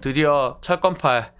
드디어 철권팔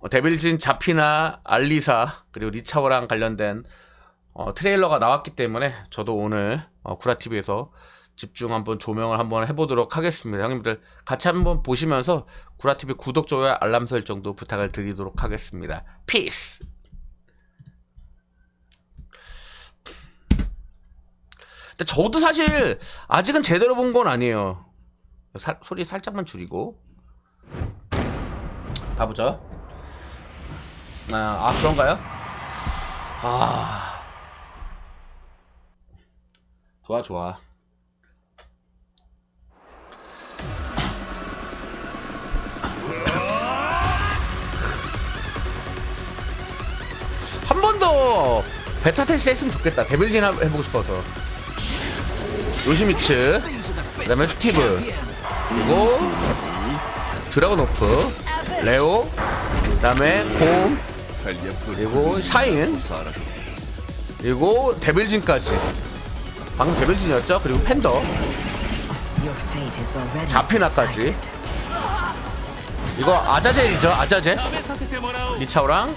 어, 데빌진 자피나 알리사 그리고 리차오랑 관련된 어, 트레일러가 나왔기 때문에 저도 오늘 어, 구라TV에서 집중 한번 조명을 한번 해보도록 하겠습니다. 형님들 같이 한번 보시면서 구라TV 구독, 좋아요, 알람 설정도 부탁을 드리도록 하겠습니다. 피스! 근데 저도 사실 아직은 제대로 본 건 아니에요. 살- 소리 살짝만 줄이고 봐보죠. 아, 아 그런가요? 아 좋아 좋아. 한 번 더 베타 테스트 했으면 좋겠다. 데빌진 하- 해보고 싶어서. 요시미츠 그다음에 스티브 그리고 드라곤 오프 레오 그다음에 곰 그리고 샤인 그리고 데빌진까지. 방금 데빌진이었죠? 그리고 팬더. 잡히나까지. 이거 아자젤이죠? 아자젤? 리차오랑?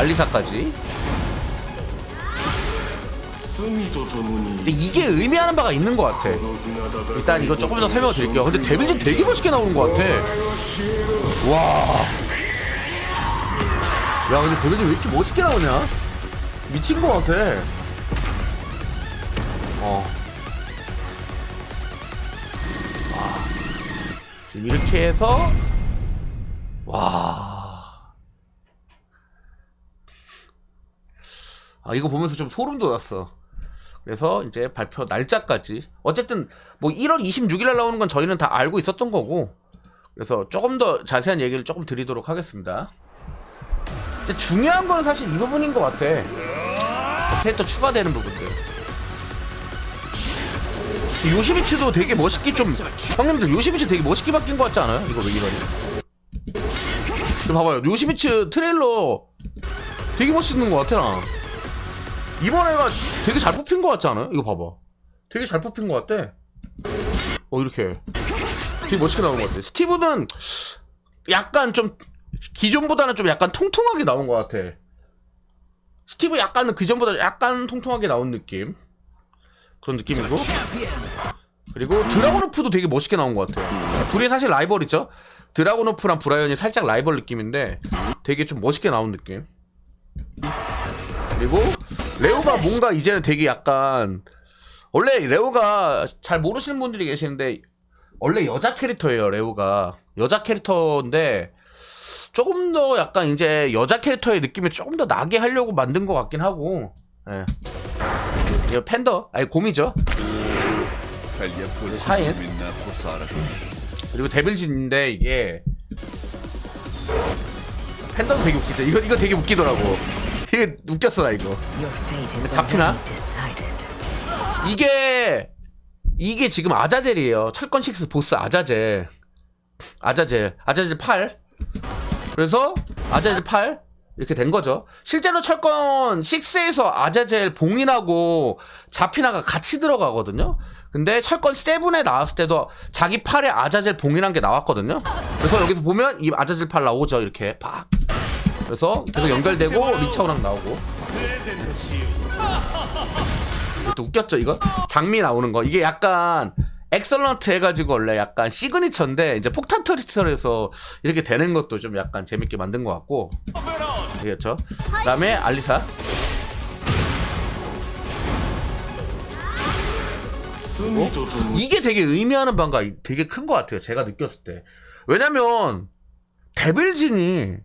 알리사까지. 근데 이게 의미하는 바가 있는 것 같아. 일단 이거 조금 더 설명을 드릴게요. 근데 데빌진 되게 멋있게 나오는 것 같아. 와. 야, 근데 데빌진 왜 이렇게 멋있게 나오냐? 미친 것 같아. 어. 와. 지금 이렇게 해서, 와. 아, 이거 보면서 좀 소름 돋았어. 그래서 이제 발표 날짜까지 어쨌든 뭐 1월 26일 날 나오는 건 저희는 다 알고 있었던 거고 그래서 조금 더 자세한 얘기를 조금 드리도록 하겠습니다. 근데 중요한 건 사실 이 부분인 것 같아. 캐릭터 추가되는 부분들. 요시미츠도 되게 멋있게 좀 형님들 요시미츠 되게 멋있게 바뀐 것 같지 않아요? 이거 왜 이러니? 봐봐요. 요시미츠 트레일러 되게 멋있는 것 같아 나. 이번에가 되게 잘 뽑힌 것 같지 않아요? 이거 봐봐. 되게 잘 뽑힌 것 같아. 어, 이렇게. 되게 멋있게 나온 것 같아. 스티브는 약간 좀, 기존보다는 좀 약간 통통하게 나온 것 같아. 스티브 약간은 그전보다 약간 통통하게 나온 느낌. 그런 느낌이고. 그리고 드라곤오프도 되게 멋있게 나온 것 같아요. 둘이 사실 라이벌이죠? 드라곤오프랑 브라이언이 살짝 라이벌 느낌인데 되게 좀 멋있게 나온 느낌. 그리고 레오가 뭔가 이제는 되게 약간 원래 레오가 잘 모르시는 분들이 계시는데 원래 여자 캐릭터예요 레오가. 여자 캐릭터인데 조금 더 약간 이제 여자 캐릭터의 느낌이 조금 더 나게 하려고 만든 것 같긴 하고. 예. 이거 팬더? 아니 곰이죠? 샤인. 그리고 데빌진인데 이게 팬더도 되게 웃기죠. 이거 이거 되게 웃기더라고 이게 웃겼어 나 이거 잡히나? 이게 이게 지금 아자젤이에요. 철권 6 보스 아자젤. 아자젤. 아자젤 8. 그래서 아자젤 8 이렇게 된 거죠. 실제로 철권 6에서 아자젤 봉인하고 자피나가 같이 들어가거든요. 근데 철권 7에 나왔을 때도 자기 팔에 아자젤 봉인한 게 나왔거든요. 그래서 여기서 보면 이 아자젤 팔 나오죠. 이렇게 팍. 그래서 계속 연결되고 리차오랑 나오고. 이것도 웃겼죠 이거? 장미 나오는 거. 이게 약간 엑설런트 해가지고 원래 약간 시그니처인데 이제 폭탄 트리스터에서 이렇게 되는 것도 좀 약간 재밌게 만든 것 같고. 그렇죠? 그다음에 알리사. 어? 이게 되게 의미하는 바가 되게 큰 것 같아요 제가 느꼈을 때. 왜냐면 데빌진이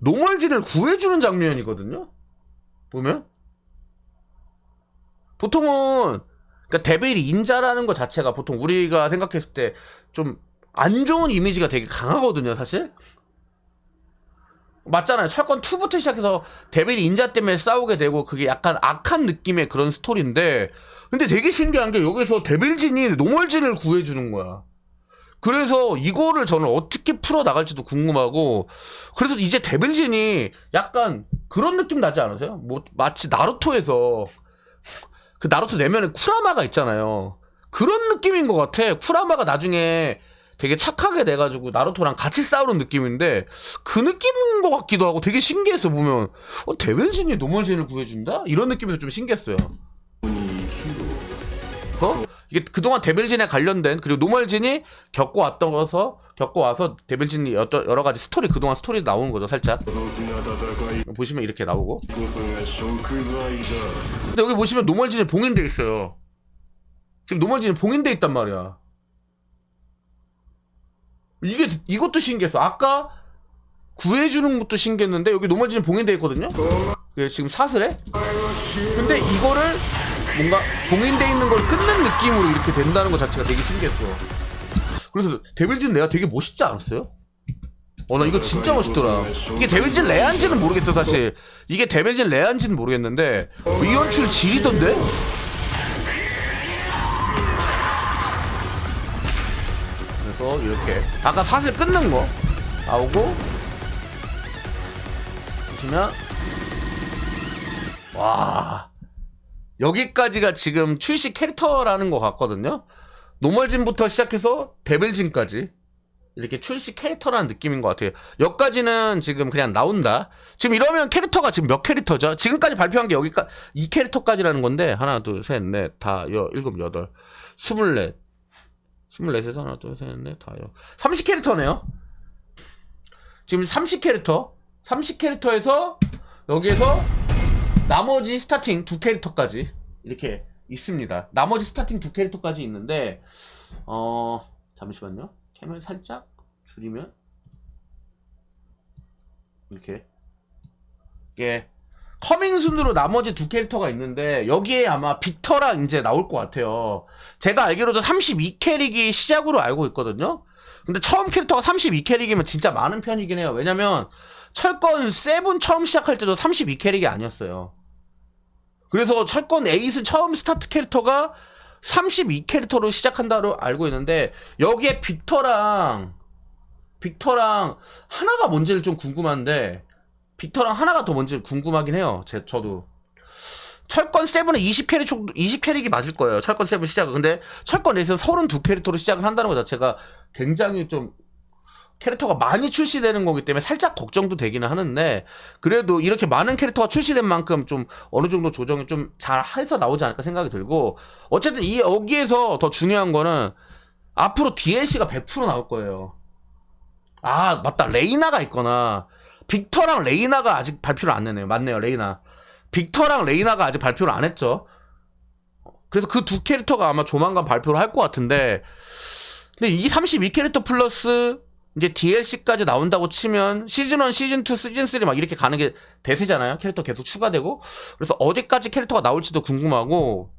노멀진을 구해주는 장면이거든요 보면 보통은 그러니까 데빌이 인자라는 것 자체가 보통 우리가 생각했을 때 좀 안 좋은 이미지가 되게 강하거든요, 사실. 맞잖아요. 철권 2부터 시작해서 데빌이 인자 때문에 싸우게 되고 그게 약간 악한 느낌의 그런 스토리인데 근데 되게 신기한 게 여기서 데빌진이 노멀진을 구해주는 거야. 그래서 이거를 저는 어떻게 풀어 나갈지도 궁금하고 그래서 이제 데빌진이 약간 그런 느낌 나지 않으세요? 뭐 마치 나루토에서 그 나루토 내면에 쿠라마가 있잖아요. 그런 느낌인 것 같아. 쿠라마가 나중에 되게 착하게 돼가지고 나루토랑 같이 싸우는 느낌인데 그 느낌인 것 같기도 하고 되게 신기했어 보면 어, 데빌진이 노멀진을 구해준다? 이런 느낌에서 좀 신기했어요. 어? 이게 그동안 데빌진에 관련된 그리고 노멀진이 겪어왔던 거서 겪어와서 데빌진이 여러 가지 스토리 그동안 스토리 나오는 거죠 살짝. 보시면 이렇게 나오고. 근데 여기 보시면 노멀진이 봉인돼 있어요. 지금 노멀진이 봉인돼 있단 말이야. 이게 이것도 신기했어. 아까 구해주는 것도 신기했는데 여기 노멀진이 봉인돼 있거든요? 지금 사슬에? 근데 이거를 뭔가 봉인돼 있는 걸 끊는 느낌으로 이렇게 된다는 것 자체가 되게 신기했어. 그래서 데빌진 내가 되게 멋있지 않았어요? 어 나 이거 진짜 멋있더라. 이게 데빌진 레안지는 모르겠어 사실. 이게 데빌진 레안지는 모르겠는데 이 연출 지리던데? 그래서 이렇게. 아까 사슬 끊는 거 나오고 보시면 와 여기까지가 지금 출시 캐릭터라는 것 같거든요 노멀진부터 시작해서 데빌진까지 이렇게 출시 캐릭터라는 느낌인 것 같아요. 여기까지는 지금 그냥 나온다. 지금 이러면 캐릭터가 지금 몇 캐릭터죠? 지금까지 발표한 게 여기까지 이 캐릭터까지라는 건데 하나, 둘, 셋, 넷, 다, 여, 일곱, 여덟, 스물넷, 스물넷에서 하나, 둘, 셋, 넷, 다, 여, 30 캐릭터네요. 지금 30 캐릭터, 30 캐릭터에서 여기에서 나머지 스타팅 두 캐릭터까지 이렇게 있습니다. 나머지 스타팅 두 캐릭터까지 있는데 어 잠시만요. 캠을 살짝 줄이면 이렇게 이게 커밍 순으로 나머지 두 캐릭터가 있는데 여기에 아마 빅터랑 이제 나올 것 같아요. 제가 알기로도 32 캐릭이 시작으로 알고 있거든요. 근데 처음 캐릭터가 32 캐릭이면 진짜 많은 편이긴 해요. 왜냐면 철권 세븐 처음 시작할 때도 32 캐릭이 아니었어요. 그래서 철권 에이스 처음 스타트 캐릭터가 32 캐릭터로 시작한다로 알고 있는데 여기에 빅터랑 빅터랑 하나가 뭔지를 좀 궁금한데 빅터랑 하나가 더 뭔지 궁금하긴 해요. 제 저도 철권 세븐은 20 캐릭 정도 20 캐릭이 맞을 거예요. 철권 세븐 시작은 근데 철권 에이스는 32 캐릭터로 시작을 한다는 것 자체가 굉장히 좀 캐릭터가 많이 출시되는 거기 때문에 살짝 걱정도 되기는 하는데 그래도 이렇게 많은 캐릭터가 출시된 만큼 좀 어느 정도 조정이 좀 잘 해서 나오지 않을까 생각이 들고 어쨌든 이 여기에서 더 중요한 거는 앞으로 DLC가 100% 나올 거예요. 아 맞다 레이나가 있거나 빅터랑 레이나가 아직 발표를 안 내네요. 맞네요 레이나. 빅터랑 레이나가 아직 발표를 안 했죠. 그래서 그 두 캐릭터가 아마 조만간 발표를 할 것 같은데 근데 이 32 캐릭터 플러스 이제 DLC까지 나온다고 치면 시즌 1, 시즌 2, 시즌 3 막 이렇게 가는 게 대세잖아요. 캐릭터 계속 추가되고. 그래서 어디까지 캐릭터가 나올지도 궁금하고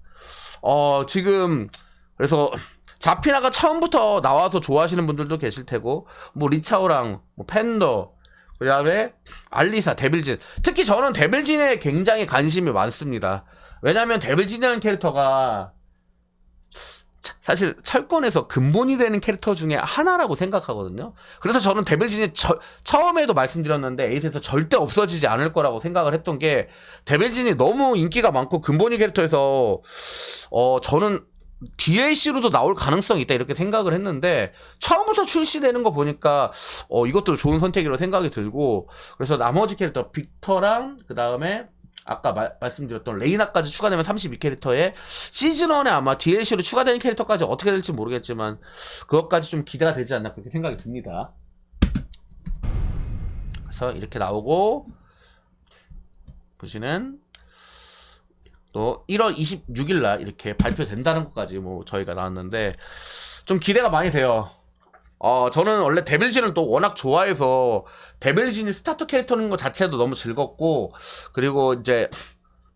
어 지금 그래서 자피나가 처음부터 나와서 좋아하시는 분들도 계실 테고 뭐 리차오랑 뭐 팬더 그다음에 알리사, 데빌진. 특히 저는 데빌진에 굉장히 관심이 많습니다. 왜냐면 데빌진이라는 캐릭터가 사실 철권에서 근본이 되는 캐릭터 중에 하나라고 생각하거든요. 그래서 저는 데빌진이 저- 처음에도 말씀드렸는데 에이스에서 절대 없어지지 않을 거라고 생각을 했던 게 데빌진이 너무 인기가 많고 근본이 캐릭터에서 어 저는 DLC로도 나올 가능성이 있다 이렇게 생각을 했는데 처음부터 출시되는 거 보니까 어 이것도 좋은 선택이라고 생각이 들고 그래서 나머지 캐릭터 빅터랑 그 다음에 아까 말, 말씀드렸던 레이나까지 추가되면 32캐릭터에 시즌1에 아마 DLC로 추가되는 캐릭터까지 어떻게 될지 모르겠지만 그것까지 좀 기대가 되지 않나 그렇게 생각이 듭니다. 그래서 이렇게 나오고 보시는 또 1월 26일 날 이렇게 발표된다는 것까지 뭐 저희가 나왔는데 좀 기대가 많이 돼요. 어, 저는 원래 데빌진을 또 워낙 좋아해서 데빌진이 스타터 캐릭터는 것 자체도 너무 즐겁고 그리고 이제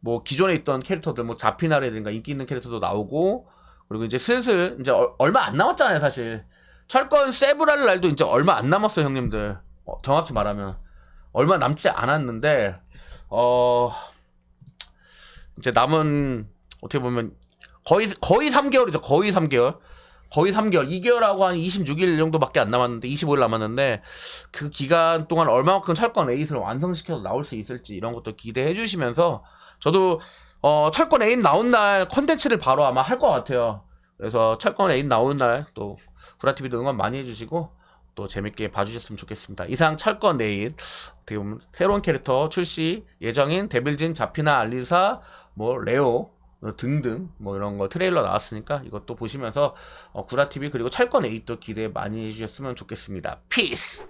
뭐 기존에 있던 캐릭터들 뭐 자피나라든가 인기 있는 캐릭터도 나오고 그리고 이제 슬슬 이제 얼- 얼마 안 남았잖아요 사실. 철권 세브랄 날도 이제 얼마 안 남았어요 형님들. 어, 정확히 말하면. 얼마 남지 않았는데 어 이제 남은 어떻게 보면 거의 거의 3개월이죠 거의 3개월 거의 3개월, 2개월하고 한 26일 정도밖에 안 남았는데 25일 남았는데 그 기간 동안 얼마만큼 철권 8을 완성시켜서 나올 수 있을지 이런 것도 기대해 주시면서 저도 어, 철권 8 나온 날 컨텐츠를 바로 아마 할 것 같아요. 그래서 철권 8 나오는 날또 구라TV도 응원 많이 해주시고 또 재밌게 봐주셨으면 좋겠습니다. 이상 철권 8 어떻게 보면 새로운 캐릭터 출시 예정인 데빌진, 자피나, 알리사, 뭐 레오 어, 등등 뭐 이런 거 트레일러 나왔으니까 이것도 보시면서 어, 구라TV 그리고 철권 8도 기대 많이 해주셨으면 좋겠습니다. 피스!